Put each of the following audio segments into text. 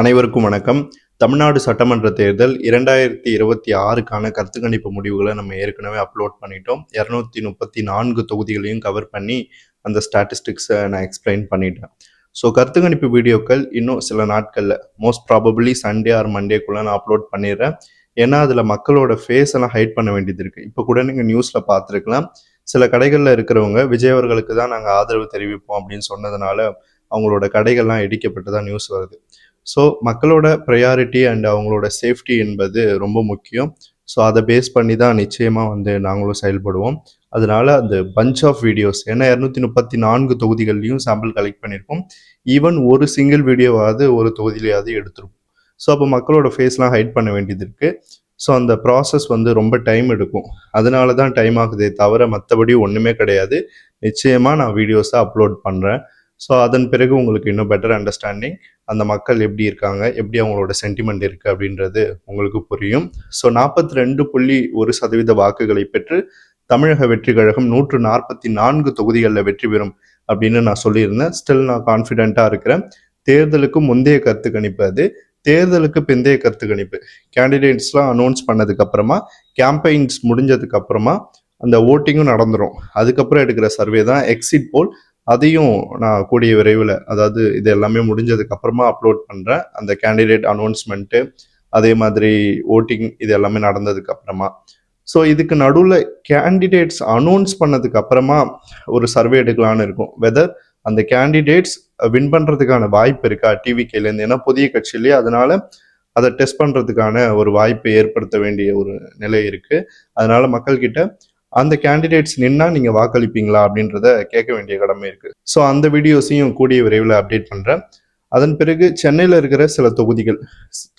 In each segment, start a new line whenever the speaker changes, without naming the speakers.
அனைவருக்கும் வணக்கம். தமிழ்நாடு சட்டமன்ற தேர்தல் இரண்டாயிரத்தி இருபத்தி ஆறுக்கான கருத்து கணிப்பு முடிவுகளை நம்ம ஏற்கனவே அப்லோட் பண்ணிட்டோம். இரநூத்தி முப்பத்தி நான்கு தொகுதிகளையும் கவர் பண்ணி அந்த ஸ்டாட்டிஸ்டிக்ஸை நான் எக்ஸ்பிளைன் பண்ணிட்டேன். ஸோ கருத்து கணிப்பு வீடியோக்கள் இன்னும் சில நாட்களில் மோஸ்ட் ப்ராபபிளி சண்டே ஆர் மண்டேக்குள்ளே நான் அப்லோட் பண்ணிடுறேன். ஏன்னா அதில் மக்களோட ஃபேஸ் எல்லாம் ஹைட் பண்ண வேண்டியது இருக்குது இப்போ கூட நீங்கள் நியூஸில் பார்த்துருக்கலாம். சில கடைகளில் இருக்கிறவங்க விஜய் அவர்களுக்கு தான் நாங்கள் ஆதரவு தெரிவிப்போம் அப்படின்னு சொன்னதுனால அவங்களோட கடைகள்லாம் இடிக்கப்பட்டு தான் நியூஸ் வருது. ஸோ மக்களோட ப்ரையாரிட்டி அண்ட் அவங்களோட சேஃப்டி என்பது ரொம்ப முக்கியம். ஸோ அதை பேஸ் பண்ணி தான் நிச்சயமாக வந்து நாங்களும் செயல்படுவோம். அதனால அந்த பஞ்ச் ஆஃப் வீடியோஸ் ஏன்னா இரநூத்தி முப்பத்தி நான்கு தொகுதிகள்லையும் சாம்பிள் கலெக்ட் பண்ணியிருக்கோம் ஈவன் ஒரு சிங்கிள் வீடியோவாவது ஒரு தொகுதியிலையாவது எடுத்துருப்போம். ஸோ அப்போ மக்களோட ஃபேஸ்லாம் ஹைட் பண்ண வேண்டியது இருக்குது ஸோ அந்த ப்ராசஸ் வந்து ரொம்ப டைம் எடுக்கும். அதனால தான் டைம் ஆகுதே தவிர மற்றபடி ஒன்றுமே கிடையாது. நிச்சயமாக நான் வீடியோஸை அப்லோட் பண்ணுறேன் ஸோ அதன் பிறகு உங்களுக்கு இன்னும் பெட்டர் அண்டர்ஸ்டாண்டிங் அந்த மக்கள் எப்படி இருக்காங்க எப்படி அவங்களோட சென்டிமெண்ட் இருக்குது அப்படின்றது உங்களுக்கு புரியும். ஸோ நாற்பத்தி ரெண்டு புள்ளி ஒரு சதவீத வாக்குகளை பெற்று தமிழக வெற்றி கழகம் நூற்று நாற்பத்தி நான்கு தொகுதிகளில் வெற்றி பெறும் அப்படின்னு நான் சொல்லியிருந்தேன். ஸ்டில் நான் கான்ஃபிடென்ட்டாக இருக்கிறேன். தேர்தலுக்கு முந்தைய கருத்து கணிப்பு அது. தேர்தலுக்கு பிந்தைய கருத்து கணிப்பு. கேண்டிடேட்ஸ்லாம் அனௌன்ஸ் பண்ணதுக்கு அப்புறமா கேம்பெயின்ஸ் முடிஞ்சதுக்கு அப்புறமா அந்த ஓட்டிங்கும் நடந்துடும் அதுக்கப்புறம் எடுக்கிற சர்வே தான் எக்ஸிட் போல் அதையும் நான் கூடிய விரைவில் அதாவது இது எல்லாமே முடிஞ்சதுக்கு அப்புறமா அப்லோட் பண்ணுறேன் அந்த கேண்டிடேட் அனௌன்ஸ்மெண்ட்டு அதே மாதிரி ஓட்டிங் இது எல்லாமே நடந்ததுக்கு அப்புறமா. ஸோ இதுக்கு நடுவில் கேண்டிடேட்ஸ் அனௌன்ஸ் பண்ணதுக்கு அப்புறமா ஒரு சர்வே எடுக்கலான்னு இருக்கும். வெதர் அந்த கேண்டிடேட்ஸ் வின் பண்ணுறதுக்கான வாய்ப்பு இருக்கா? டிவிகேலேருந்து ஏன்னா புதிய கட்சியிலேயே அதனால அதை டெஸ்ட் பண்ணுறதுக்கான ஒரு வாய்ப்பை ஏற்படுத்த வேண்டிய ஒரு நிலை இருக்குது அதனால மக்கள்கிட்ட அந்த கேண்டிடேட்ஸ் நின்னா நீங்கள் வாக்களிப்பீங்களா அப்படின்றத கேட்க வேண்டிய கடமை இருக்குது ஸோ அந்த வீடியோஸையும் கூடிய விரைவில் அப்டேட் பண்ணுறேன் அதன் பிறகு சென்னையில் இருக்கிற சில தொகுதிகள்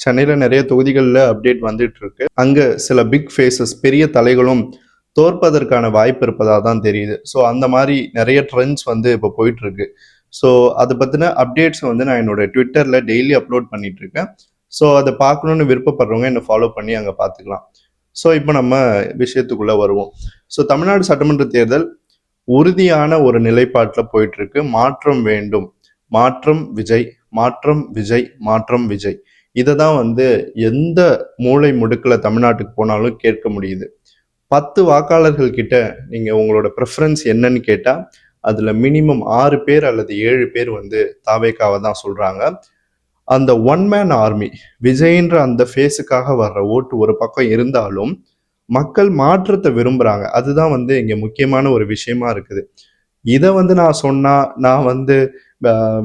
சென்னையில் நிறைய தொகுதிகளில் அப்டேட் வந்துட்டு இருக்கு. அங்கே சில பிக் ஃபேஸஸ் பெரிய தலைகளும் தோற்பதற்கான வாய்ப்பு இருப்பதாக தான் தெரியுது. ஸோ அந்த மாதிரி நிறைய ட்ரெண்ட்ஸ் வந்து இப்போ போயிட்டு இருக்கு. ஸோ அதை பற்றின அப்டேட்ஸ் வந்து நான் என்னோட ட்விட்டரில் டெய்லி அப்லோட் பண்ணிட்டு இருக்கேன். ஸோ அதை பார்க்கணுன்னு விருப்பப்படுறவங்க என்னை ஃபாலோ பண்ணி அங்கே பார்த்துக்கலாம். ஸோ இப்போ நம்ம விஷயத்துக்குள்ளே வருவோம். ஸோ தமிழ்நாடு சட்டமன்ற தேர்தல் உறுதியான ஒரு நிலைப்பாட்டில் போயிட்டு இருக்கு மாற்றம் வேண்டும். மாற்றம் விஜய் மாற்றம் விஜய் மாற்றம் விஜய். இதை தான் வந்து எந்த மூளை முடுக்கில் தமிழ்நாட்டுக்கு போனாலும் கேட்க முடியுது. பத்து வாக்காளர்கள் கிட்ட நீங்கள் உங்களோட ப்ரிஃபரன்ஸ் என்னன்னு கேட்டால் அதில் மினிமம் ஆறு பேர் அல்லது ஏழு பேர் வந்து தாவேக்காவை தான் சொல்கிறாங்க அந்த ஒன் மேன் ஆர்மி விஜய்ன்ற அந்த ஃபேஸுக்காக வர்ற ஓட்டு ஒரு பக்கம் இருந்தாலும் மக்கள் மாற்றத்தை விரும்புகிறாங்க அதுதான் வந்து இங்கே முக்கியமான ஒரு விஷயமா இருக்குது. இதை வந்து நான் சொன்னால் நான் வந்து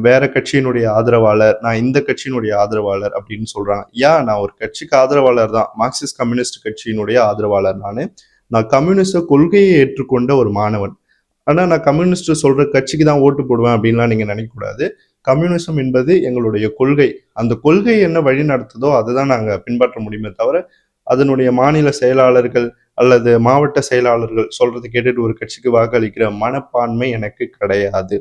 வேற கட்சியினுடைய ஆதரவாளர் நான் இந்த கட்சியினுடைய ஆதரவாளர் அப்படின்னு சொல்கிறாங்க யா நான் ஒரு கட்சிக்கு ஆதரவாளர் தான். மார்க்சிஸ்ட் கம்யூனிஸ்ட் கட்சியினுடைய ஆதரவாளர் நான். நான் கம்யூனிஸ்ட கொள்கையை ஏற்றுக்கொண்ட ஒரு மாணவன். ஆனால் நான் கம்யூனிஸ்ட் சொல்கிற கட்சிக்கு தான் ஓட்டு போடுவேன் அப்படின்லாம் நீங்கள் நினைக்கக்கூடாது. கம்யூனிசம் என்பது எங்களுடைய கொள்கை. அந்த கொள்கை என்ன வழி நடத்துதோ அதை தான் நாங்கள் பின்பற்ற முடியுமே தவிர அதனுடைய மாநில செயலாளர்கள் அல்லது மாவட்ட செயலாளர்கள் சொல்றது கேட்டுட்டு ஒரு கட்சிக்கு வாக்களிக்கிற மனப்பான்மை எனக்கு கிடையாது.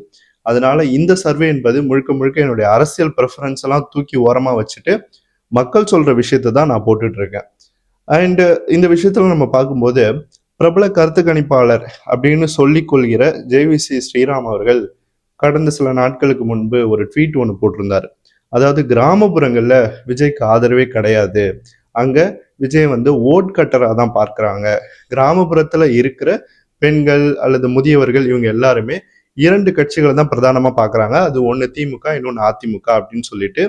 அதனால இந்த சர்வே என்பது முழுக்க முழுக்க என்னுடைய அரசியல் ப்ரெஃபரன்ஸ் எல்லாம் தூக்கி ஓரமா வச்சுட்டு மக்கள் சொல்ற விஷயத்தை தான் நான் போட்டுட்டு இருக்கேன் அண்டு இந்த விஷயத்துல நம்ம பார்க்கும்போது பிரபல கருத்து கணிப்பாளர் அப்படின்னு சொல்லிக் கொள்கிற ஜேவிசி ஸ்ரீராம் அவர்கள் கடந்த சில நாட்களுக்கு முன்பு ஒரு ட்வீட் ஒன்று போட்டிருந்தார். அதாவது கிராமப்புறங்களில் விஜய்க்கு ஆதரவே கிடையாது. அங்கே விஜய் வந்து ஓட் கட்டராக தான் பார்க்குறாங்க. கிராமப்புறத்தில் இருக்கிற பெண்கள் அல்லது முதியவர்கள் இவங்க எல்லாருமே இரண்டு கட்சிகளை தான் பிரதானமாக பார்க்குறாங்க. அது ஒன்று திமுக இன்னொன்று அதிமுக அப்படின்னு சொல்லிட்டு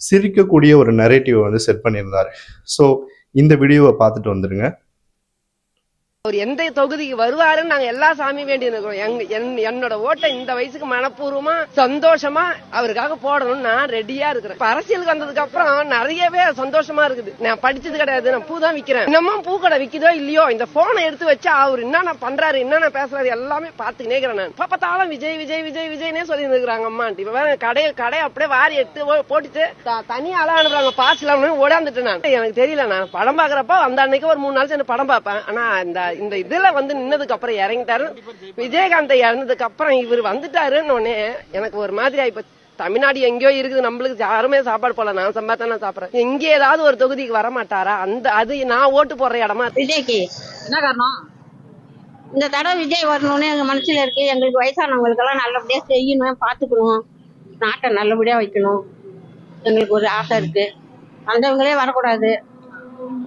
சிரிக்கக்கூடிய ஒரு நரேட்டிவை வந்து செட் பண்ணியிருந்தார். ஸோ இந்த வீடியோவை பார்த்துட்டு வந்துடுங்க
அவர் எந்த தொகுதிக்கு வருவாருன்னு நாங்க எல்லா சாமியும் வேண்டி இருக்கிறோம் என்- என்னோட ஓட்டை இந்த வயசுக்கு மனப்பூர்வமா சந்தோஷமா அவருக்காக போடணும்னு நான் ரெடியா இருக்கிறேன். அரசியலுக்கு வந்ததுக்கு அப்புறம் நிறையவே சந்தோஷமா இருக்குது. நான் படிச்சது கிடையாது நான் பூ தான் விக்கிறேன். இன்னமும் பூ கடை விக்குதோ இல்லையோ இந்த போனை எடுத்து வச்சா அவர் என்னென்ன பண்றாரு என்னென்ன பேசுறாரு எல்லாமே பாத்துக்கினே இருக்கிறேன் நான். பார்த்தாலும் விஜய் விஜய் விஜய் விஜய்னே சொல்லி இருக்கிறாங்க அம்மா இப்ப வேற கடை கடை அப்படியே வாரி எடுத்து போட்டுட்டு தனி ஆளா அனுப்புறாங்க பாஸ்ல ஓடாந்துட்டு நான். எனக்கு தெரியல நான் படம் பாக்குறப்ப அந்த அன்னைக்கு ஒரு மூணு நாள் சேர்ந்து படம் பார்ப்பேன். ஆனா இந்த இந்த இதுல வந்து நின்னதுக்கு அப்புறம் இறங்கிட்டாரு. விஜயகாந்த் இறந்ததுக்கு அப்புறம் இவர் வந்துட்டாருன்னு உடனே எனக்கு ஒரு மாதிரி ஆயிப்போச்சு தமிழ்நாடு எங்கேயோ இருக்குது நம்மளுக்கு யாருமே சாப்பாடு போல நான் சம்பாத்தான் நான் சாப்பிடுறேன். எங்க ஏதாவது ஒரு தொகுதிக்கு வர மாட்டாரா? அந்த அது நான் ஓட்டு போடுற இடமா?
விஜய்க்கு
என்ன காரணம்?
இந்த தடவை விஜய் வரணும்னு எங்க மனசுல இருக்கு. எங்களுக்கு வயசானவங்களுக்கு எல்லாம் நல்லபடியா செய்யணும் பாத்துக்கணும். நாட்டை நல்லபடியா வைக்கணும். எங்களுக்கு ஒரு ஆசை இருக்கு. வந்தவங்களே வரக்கூடாது.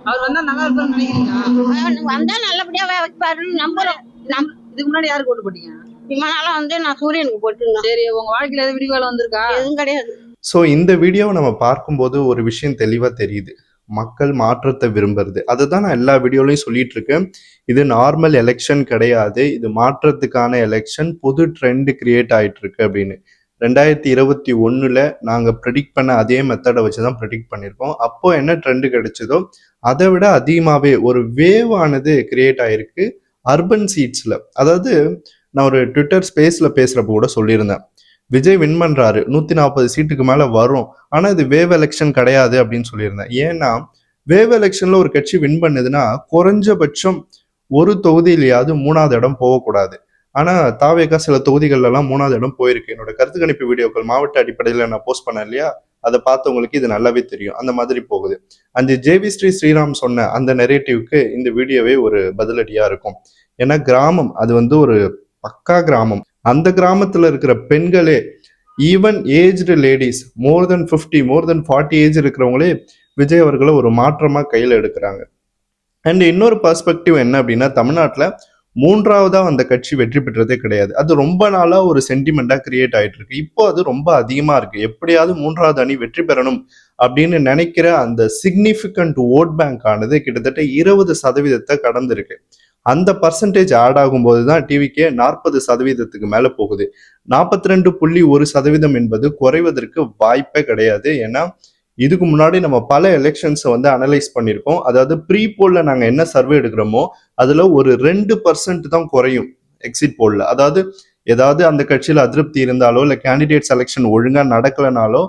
அவர் வந்தா நல்லா
அவன் வந்தா நல்லபடியா வே- வைப்பாருன்னு நம்புறோம். நம்
இதுக்கு முன்னாடி யாருக்கு ஓட்டு போட்டீங்க?
இம்மனாலும் வந்து நான் சூரியனுக்கு போட்டுருந்தேன்.
சரி உங்க வாழ்க்கையில எதுவும் விடிவாளம் வந்திருக்கா?
எதுவும் கிடையாது.
ஸோ இந்த வீடியோவை நம்ம பார்க்கும்போது ஒரு விஷயம் தெளிவாக தெரியுது. மக்கள் மாற்றத்தை விரும்புறது. அதுதான் நான் எல்லா வீடியோலையும் சொல்லிட்டு இருக்கேன் இது நார்மல் எலெக்ஷன் கிடையாது. இது மாற்றத்துக்கான எலெக்ஷன் புது ட்ரெண்ட் கிரியேட் ஆயிட்டு இருக்கு அப்படின்னு. ரெண்டாயிரத்தி இருபத்தி ஒன்றில் நாங்கள் ப்ரெடிக்ட் பண்ண அதே மெத்தடை வச்சு தான் ப்ரெடிக்ட் பண்ணியிருக்கோம் அப்போ என்ன ட்ரெண்டு கிடைச்சதோ அதை விட அதிகமாகவே ஒரு வேவ் ஆனது கிரியேட் ஆகிருக்கு அர்பன் சீட்ஸில் அதாவது நான் ஒரு ட்விட்டர் ஸ்பேஸில் பேசுகிறப்ப கூட சொல்லியிருந்தேன். விஜய் வின் பண்ணுறாரு நூற்றி நாற்பது சீட்டுக்கு மேலே வரும். ஆனால் இது வேவ் எலெக்ஷன் கிடையாது அப்படின்னு சொல்லியிருந்தேன். ஏன்னா வேவ் எலெக்ஷனில் ஒரு கட்சி வின் பண்ணுதுன்னா குறைஞ்சபட்சம் ஒரு தொகுதியிலேயாவது மூணாவது இடம் போகக்கூடாது. ஆனால் தாவேக்கா சில தொகுதிகளெல்லாம் மூணாவது இடம் போயிருக்கு. என்னோட கருத்து கணிப்பு வீடியோக்கள் மாவட்ட அடிப்படையில் நான் போஸ்ட் பண்ணேன் இல்லையா? அதை பார்த்தவங்களுக்கு இது நல்லாவே தெரியும். அந்த மாதிரி போகுது. அந்த ஜேவி ஸ்ரீ ஸ்ரீராம் சொன்ன அந்த நெரேட்டிவ்க்கு இந்த வீடியோவே ஒரு பதிலடியாக இருக்கும். ஏன்னா கிராமம் அது வந்து ஒரு பக்கா கிராமம். அந்த கிராமத்தில் இருக்கிற பெண்களே even aged ladies more than fifty more than forty age இருக்கிறவங்களே விஜய் அவர்களை ஒரு மாற்றமாக கையில் எடுக்கிறாங்க. அண்ட் இன்னொரு பர்ஸ்பெக்டிவ் என்ன அப்படின்னா தமிழ்நாட்டில் மூன்றாவதாக அந்த கட்சி வெற்றி பெற்றதே கிடையாது. அது ரொம்ப நாளாக ஒரு சென்டிமெண்ட்டாக கிரியேட் ஆகிட்டு இருக்கு இப்போ அது ரொம்ப அதிகமாக இருக்கு. எப்படியாவது மூன்றாவது அணி வெற்றி பெறணும் அப்படின்னு நினைக்கிற அந்த சிக்னிஃபிகண்ட் ஓட் பேங்க் ஆனது கிட்டத்தட்ட இருபது சதவீதத்தை கடந்திருக்கு. அந்த பர்சன்டேஜ் ஆட் ஆகும்போது தான் டிவிக்கே நாற்பது சதவீதத்துக்கு மேலே போகுது. நாற்பத்தி ரெண்டு புள்ளி ஒரு சதவீதம் என்பது குறைவதற்கு வாய்ப்பே கிடையாது. ஏன்னா இதுக்கு முன்னாடி நம்ம பல எலெக்ஷன்ஸை வந்து அனலைஸ் பண்ணியிருக்கோம். அதாவது ப்ரீ போலில் நாங்கள் என்ன சர்வே எடுக்கிறோமோ அதில் ஒரு ரெண்டு பர்சன்ட் தான் குறையும் எக்ஸிட் போலில் அதாவது ஏதாவது அந்த கட்சியில் அதிருப்தி இருந்தாலோ இல்லை கேண்டிடேட் செலெக்ஷன் ஒழுங்காக நடக்கலைனாலோ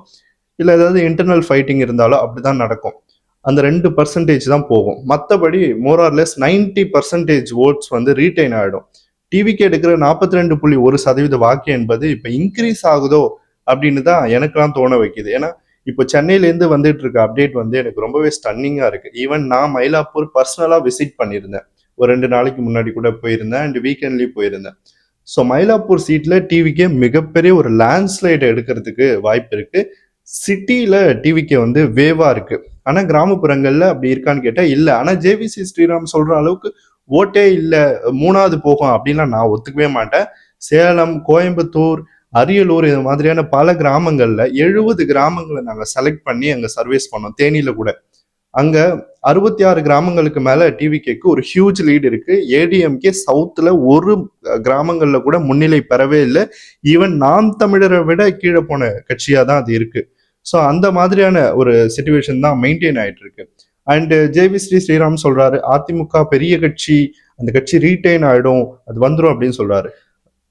இல்லை ஏதாவது இன்டர்னல் ஃபைட்டிங் இருந்தாலோ அப்படி தான் நடக்கும். அந்த ரெண்டு பர்சன்டேஜ் தான் போகும். மற்றபடி more or less ninety percentage votes வந்து ரீட்டைன் ஆகிடும் டிவிக்கு எடுக்கிற நாற்பத்தி ரெண்டு புள்ளி ஒரு சதவீத வாக்கு என்பது இப்போ இன்க்ரீஸ் ஆகுதோ அப்படின்னு தான் எனக்கெல்லாம் தோண வைக்குது. ஏன்னா இப்போ சென்னையிலேருந்து வந்துட்டு இருக்க அப்டேட் வந்து எனக்கு ரொம்பவே ஸ்டன்னிங்காக இருக்கு. ஈவன் நான் மயிலாப்பூர் பர்சனலாக விசிட் பண்ணியிருந்தேன். ஒரு ரெண்டு நாளைக்கு முன்னாடி கூட போயிருந்தேன் அண்ட் வீக்கெண்ட்லேயும் போயிருந்தேன். ஸோ மயிலாப்பூர் சீட்டில் டிவிக்கே மிகப்பெரிய ஒரு லேண்ட்ஸ்லைட் எடுக்கிறதுக்கு வாய்ப்பு இருக்கு. சிட்டியில் டிவிக்கே வந்து வேவாக இருக்கு. ஆனால் கிராமப்புறங்களில் அப்படி இருக்கான்னு கேட்டால் இல்லை. ஆனால் ஜேவிசி ஸ்ரீராம் சொல்கிற அளவுக்கு ஓட்டே இல்லை மூணாவது போகும் அப்படின்லாம் நான் ஒத்துக்கவே மாட்டேன். சேலம் கோயம்புத்தூர் அரியலூர் இது மாதிரியான பல கிராமங்களில் எழுபது கிராமங்களை நாங்கள் செலக்ட் பண்ணி அங்கே சர்வீஸ் பண்ணோம். தேனியில் கூட. அங்கே அறுபத்தி ஆறு கிராமங்களுக்கு மேலே டிவிகேக்கு ஒரு ஹியூஜ் லீடு இருக்கு. ஏடிஎம்கே சவுத்தில் ஒரு கிராமங்களில் கூட முன்னிலை பெறவே இல்லை. ஈவன் நாம் தமிழரை விட கீழே போன கட்சியாக தான் அது இருக்கு. ஸோ அந்த மாதிரியான ஒரு சுச்சுவேஷன் தான் மெயின்டைன் ஆயிட்டு இருக்கு. அண்டு ஜேவி ஸ்ரீ ஸ்ரீராம் சொல்றாரு அதிமுக பெரிய கட்சி அந்த கட்சி ரீட்டைன் ஆயிடும் அது வந்துடும் அப்படின்னு சொல்றாரு.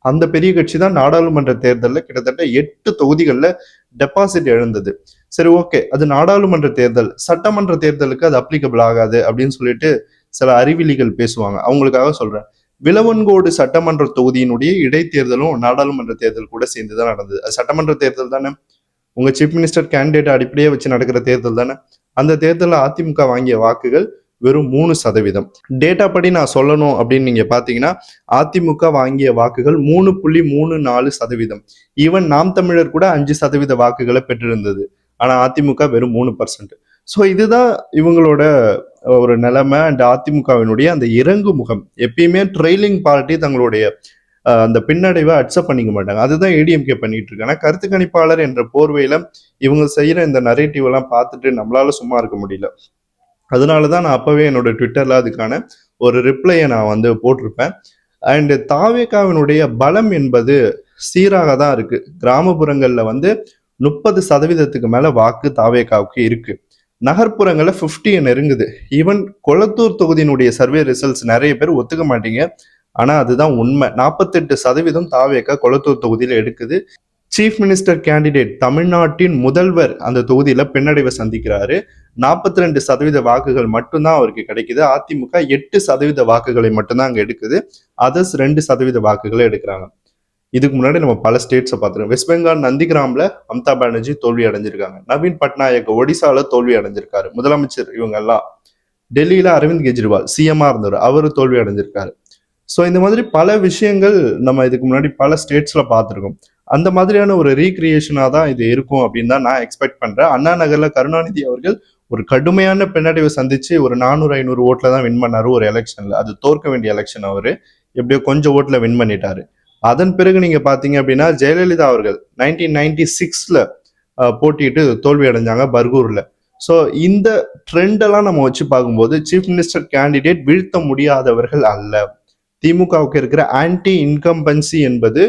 அந்த பெரிய கட்சி தான் நாடாளுமன்ற தேர்தலில் கிட்டத்தட்ட எட்டு தொகுதிகளில் டெபாசிட் இழந்தது சரி ஓகே அது நாடாளுமன்ற தேர்தல் சட்டமன்ற தேர்தலுக்கு அது அப்ளிகபிள் ஆகாது அப்படின்னு சொல்லிட்டு சில அறிவிலிகள் பேசுவாங்க. அவங்களுக்காக சொல்றேன். விலவன்கோடு சட்டமன்ற தொகுதியினுடைய இடைத்தேர்தலும் நாடாளுமன்ற தேர்தல் கூட சேர்ந்து தான் நடந்தது. அது சட்டமன்ற தேர்தல் தானே? உங்க சீஃப் மினிஸ்டர் கேண்டிடேட் அடிப்படையே வச்சு நடக்கிற தேர்தல் தானே? அந்த தேர்தலில் அதிமுக வாங்கிய வாக்குகள் வெறும் மூணு சதவீதம். டேட்டா படி நான் சொல்லணும் அப்படின்னு நீங்க பாத்தீங்கன்னா அதிமுக வாங்கிய வாக்குகள் மூணு புள்ளி மூணு நாலு சதவீதம். ஈவன் நாம் தமிழர் கூட அஞ்சு சதவீத வாக்குகளை பெற்றிருந்தது. ஆனா அதிமுக வெறும் மூணு பர்சன்ட் ஸோ இதுதான் இவங்களோட ஒரு நிலைமை. அண்ட் அதிமுகவினுடைய அந்த இறங்கு முகம். எப்பயுமே ட்ரெயிலிங் பார்ட்டி தங்களுடைய அந்த பின்னடைவை அக்செப்ட் பண்ணிக்க மாட்டாங்க. அதுதான் ஏடிஎம்கே பண்ணிட்டு இருக்கு ஆனால் கருத்து கணிப்பாளர் என்ற போர்வையில இவங்க செய்யற இந்த நரேட்டிவ் எல்லாம் பார்த்துட்டு நம்மளால சும்மா இருக்க முடியல. அதனால தான் நான் அப்பவே என்னோட ட்விட்டர்ல அதுக்கான ஒரு ரிப்ளையை நான் வந்து போட்டிருப்பேன். அண்ட் தாவேகாவினுடைய பலம் என்பது சீராக தான் இருக்கு. கிராமப்புறங்கள்ல வந்து முப்பது சதவீதத்துக்கு மேல வாக்கு தாவேகாவுக்கு இருக்கு. நகர்ப்புறங்கள்ல 50 நெருங்குது. ஈவன் கொளத்தூர் தொகுதியினுடைய சர்வே ரிசல்ட்ஸ் நிறைய பேர் ஒத்துக்க மாட்டீங்க. ஆனா அதுதான் உண்மை. நாற்பத்தெட்டு சதவீதம் தாவேகா கொளத்தூர் தொகுதியில் எடுக்குது. சீஃப் மினிஸ்டர் கேண்டிடேட் தமிழ்நாட்டின் முதல்வர் அந்த தொகுதியில பின்னடைவை சந்திக்கிறாரு. நாற்பத்தி ரெண்டு சதவீத வாக்குகள் மட்டும்தான் அவருக்கு கிடைக்குது. அதிமுக எட்டு சதவீத வாக்குகளை மட்டும்தான் அங்க எடுக்குது. அதர்ஸ் ரெண்டு சதவீத வாக்குகளை எடுக்கிறாங்க. இதுக்கு முன்னாடி நம்ம பல ஸ்டேட்ஸை பார்த்துருக்கோம். வெஸ்ட் பெங்கால் நந்திகிராம்ல மம்தா பானர்ஜி தோல்வி அடைஞ்சிருக்காங்க. நவீன் பட்நாயக் ஒடிசால தோல்வி அடைஞ்சிருக்காரு. முதலமைச்சர் இவங்க எல்லாம். டெல்லியில அரவிந்த் கெஜ்ரிவால் சிஎம்ஆ இருந்தவர் அவரு தோல்வி அடைஞ்சிருக்காரு. ஸோ இந்த மாதிரி பல விஷயங்கள் நம்ம இதுக்கு முன்னாடி பல ஸ்டேட்ஸ்ல பார்த்துருக்கோம். அந்த மாதிரியான ஒரு ரீக்ரியேஷனாக தான் இது இருக்கும் அப்படின்னு தான் நான் எக்ஸ்பெக்ட் பண்ணுறேன் அண்ணா நகரில் கருணாநிதி அவர்கள் ஒரு கடுமையான பின்னடைவை சந்திச்சு ஒரு நானூறு ஐநூறு ஓட்டில் தான் வின் பண்ணார் ஒரு எலெக்ஷனில் அது தோற்க வேண்டிய எலெக்ஷன் அவர். எப்படியோ கொஞ்சம் ஓட்டில் வின் பண்ணிட்டாரு. அதன் பிறகு நீங்கள் பார்த்தீங்க அப்படின்னா ஜெயலலிதா அவர்கள் நைன்டீன் நைன்டி சிக்ஸில் போட்டிட்டு தோல்வி அடைஞ்சாங்க பர்கூரில். ஸோ இந்த ட்ரெண்டெல்லாம் நம்ம வச்சு பார்க்கும்போது சீஃப் மினிஸ்டர் கேண்டிடேட் வீழ்த்த முடியாதவர்கள் அல்ல. திமுகவுக்கு இருக்கிற ஆன்டி இன்கம்பன்சி என்பது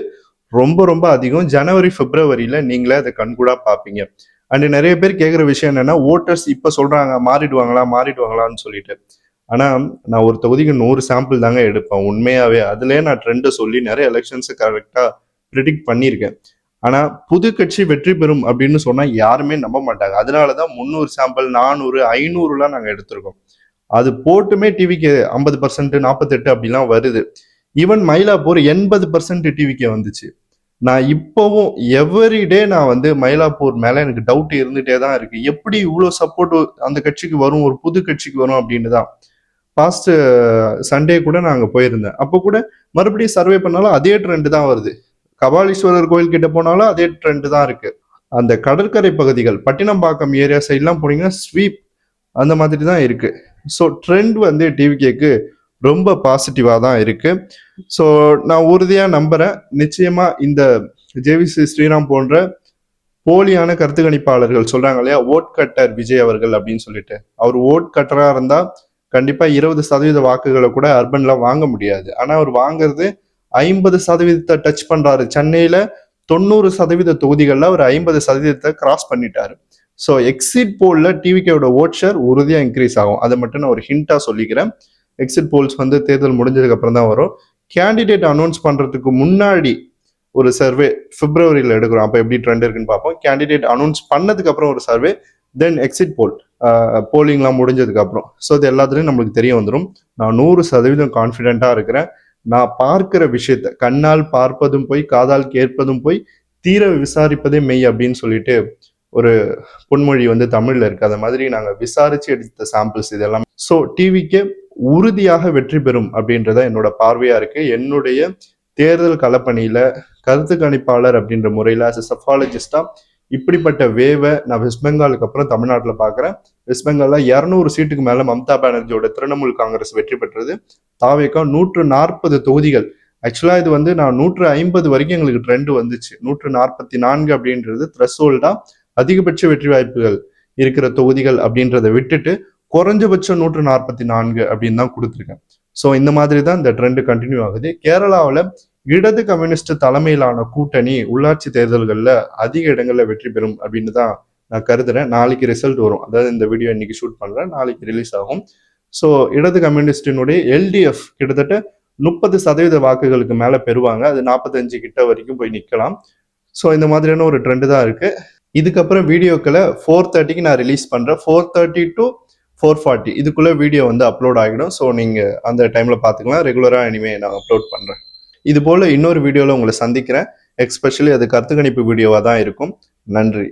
ரொம்ப ரொம்ப அதிகம். ஜனவரி பிப்ரவரியில நீங்களே அதை கண்கூடா பார்ப்பீங்க அண்ட் நிறைய பேர் கேட்குற விஷயம் என்னன்னா ஓட்டர்ஸ் இப்ப சொல்றாங்க மாறிடுவாங்களா மாறிடுவாங்களான்னு சொல்லிட்டு. ஆனா நான் ஒரு தொகுதிக்கு நூறு சாம்பிள் தாங்க எடுப்பேன். உண்மையாவே அதுலயே நான் ட்ரெண்டை சொல்லி நிறைய எலெக்ஷன்ஸை கரெக்டா ப்ரிடிக்ட் பண்ணியிருக்கேன். ஆனா புது கட்சி வெற்றி பெறும் அப்படின்னு சொன்னா யாருமே நம்ப மாட்டாங்க. அதனாலதான் முந்நூறு சாம்பிள் நானூறு ஐநூறுலாம் நாங்க எடுத்திருக்கோம். அது போட்டுமே டிவிக்கு ஐம்பது பர்சன்ட் நாற்பத்தெட்டு அப்படிலாம் வருது. ஈவன் மயிலாப்பூர் எண்பது பர்சன்ட் டிவிக்கு வந்துச்சு. நான் இப்போவும் எவ்ரிடே நான் வந்து மயிலாப்பூர் மேலே எனக்கு டவுட் இருந்துகிட்டே தான் இருக்கு. எப்படி இவ்வளோ சப்போர்ட் அந்த கட்சிக்கு வரும் ஒரு புது கட்சிக்கு வரும் அப்படின்னு தான் பாஸ்ட் சண்டே கூட நான் அங்கே போயிருந்தேன். அப்போ கூட மறுபடியும் சர்வே பண்ணாலும் அதே ட்ரெண்டு தான் வருது. கபாலீஸ்வரர் கோயில் கிட்ட போனாலும் அதே ட்ரெண்ட் தான் இருக்கு. அந்த கடற்கரை பகுதிகள் பட்டினம்பாக்கம் ஏரியா சைட்லாம் போனீங்கன்னா ஸ்வீப் அந்த மாதிரி தான் இருக்கு. ஸோ ட்ரெண்ட் வந்து டிவிகேக்கு ரொம்ப பாசிட்டிவாக தான் இருக்குது ஸோ நான் உறுதியாக நம்புறேன். நிச்சயமாக இந்த ஜேவிசி ஸ்ரீராம் போன்ற போலியான கருத்து கணிப்பாளர்கள் சொல்றாங்க இல்லையா? ஓட் கட்டர் விஜய் அவர்கள் அப்படின்னு சொல்லிட்டு. அவர் ஓட் கட்டரா இருந்தா கண்டிப்பா இருபது சதவீத வாக்குகளை கூட அர்பன்ல வாங்க முடியாது. ஆனா அவர் வாங்குறது ஐம்பது சதவீதத்தை டச் பண்றாரு. சென்னையில தொண்ணூறு சதவீத தொகுதிகளில் அவர் ஐம்பது சதவீதத்தை கிராஸ் பண்ணிட்டாரு. ஸோ எக்ஸிட் போல்ல டிவிகேயோட ஓட் ஷேர் உறுதியாக இன்க்ரீஸ் ஆகும். அதை மட்டும் நான் ஒரு ஹிண்டா சொல்லிக்கிறேன். எக்ஸிட் போல்ஸ் வந்து தேர்தல் முடிஞ்சதுக்கப்புறம் தான் வரும். கேண்டிடேட் அனௌன்ஸ் பண்ணுறதுக்கு முன்னாடி ஒரு சர்வே பிப்ரவரியில் எடுக்கிறோம். அப்போ எப்படி ட்ரெண்ட் இருக்குன்னு பார்ப்போம். கேண்டிடேட் அனௌன்ஸ் பண்ணதுக்கப்புறம் ஒரு சர்வே தென் எக்ஸிட் போல் போலிங்லாம் முடிஞ்சதுக்கப்புறம். ஸோ இது எல்லாத்துலேயும் நம்மளுக்கு தெரிய வந்துடும் நான் நூறு சதவீதம் கான்ஃபிடென்ட்டாக இருக்கிறேன். நான் பார்க்கிற விஷயத்த கண்ணால் பார்ப்பதும் போய் காதால் கேட்பதும் போய் தீர விசாரிப்பதே மெய் அப்படின்னு சொல்லிட்டு ஒரு பொன்மொழி வந்து தமிழில் இருக்குது அந்த மாதிரி நாங்கள் விசாரித்து எடுத்த சாம்பிள்ஸ் இதெல்லாம். ஸோ டிவிக்கு உறுதியாக வெற்றி பெறும் அப்படின்றத என்னோட பார்வையா இருக்கு. என்னுடைய தேர்தல் களப்பணியில கருத்து கணிப்பாளர் அப்படின்ற முறையில அஸ் சஃபாலஜிஸ்டா இப்படிப்பட்ட வேவை நான் வெஸ்ட் பெங்காலுக்கு அப்புறம் தமிழ்நாட்டில் பார்க்குறேன் வெஸ்ட் பெங்காலில் இரநூறு சீட்டுக்கு மேலே மம்தா பானர்ஜியோட திரிணாமுல் காங்கிரஸ் வெற்றி பெற்றது. தாவேக்கா நூற்று நாற்பது தொகுதிகள். ஆக்சுவலாக இது வந்து நான் நூற்று ஐம்பது வரைக்கும் எங்களுக்கு ட்ரெண்டு வந்துச்சு. நூற்று நாற்பத்தி நான்கு அப்படின்றது த்ரெஷோல்டா அதிகபட்ச வெற்றி வாய்ப்புகள் இருக்கிற தொகுதிகள் அப்படின்றத விட்டுட்டு குறைஞ்சபட்சம் நூற்று நாற்பத்தி நான்கு அப்படின்னு தான் கொடுத்துருக்கேன். ஸோ இந்த மாதிரி தான் இந்த ட்ரெண்ட் கண்டினியூ ஆகுது. கேரளாவில் இடது கம்யூனிஸ்ட் தலைமையிலான கூட்டணி உள்ளாட்சி தேர்தல்களில் அதிக இடங்களில் வெற்றி பெறும் அப்படின்னு தான் நான் கருதுறேன். நாளைக்கு ரிசல்ட் வரும். அதாவது இந்த வீடியோ இன்னைக்கு ஷூட் பண்ணுறேன் நாளைக்கு ரிலீஸ் ஆகும். ஸோ இடது கம்யூனிஸ்டினுடைய எல்டிஎஃப் கிட்டத்தட்ட முப்பது சதவீத வாக்குகளுக்கு மேலே பெறுவாங்க. அது நாற்பத்தஞ்சு கிட்ட வரைக்கும் போய் நிற்கலாம். ஸோ இந்த மாதிரியான ஒரு ட்ரெண்டு தான் இருக்குது இதுக்கப்புறம் வீடியோக்களை ஃபோர் தேர்ட்டிக்கு நான் ரிலீஸ் பண்ணுறேன் four thirty to four forty இதுக்குள்ளே வீடியோ வந்து அப்லோட் ஆகிடும். ஸோ நீங்கள் அந்த டைமில் பார்த்துக்கலாம் ரெகுலராக இனிமே நான் அப்லோட் பண்ணுறேன் இது போல் இன்னொரு வீடியோவில் உங்களை சந்திக்கிறேன். எக்ஸ்பெஷலி அது கருத்து கணிப்பு வீடியோவாக தான் இருக்கும். நன்றி.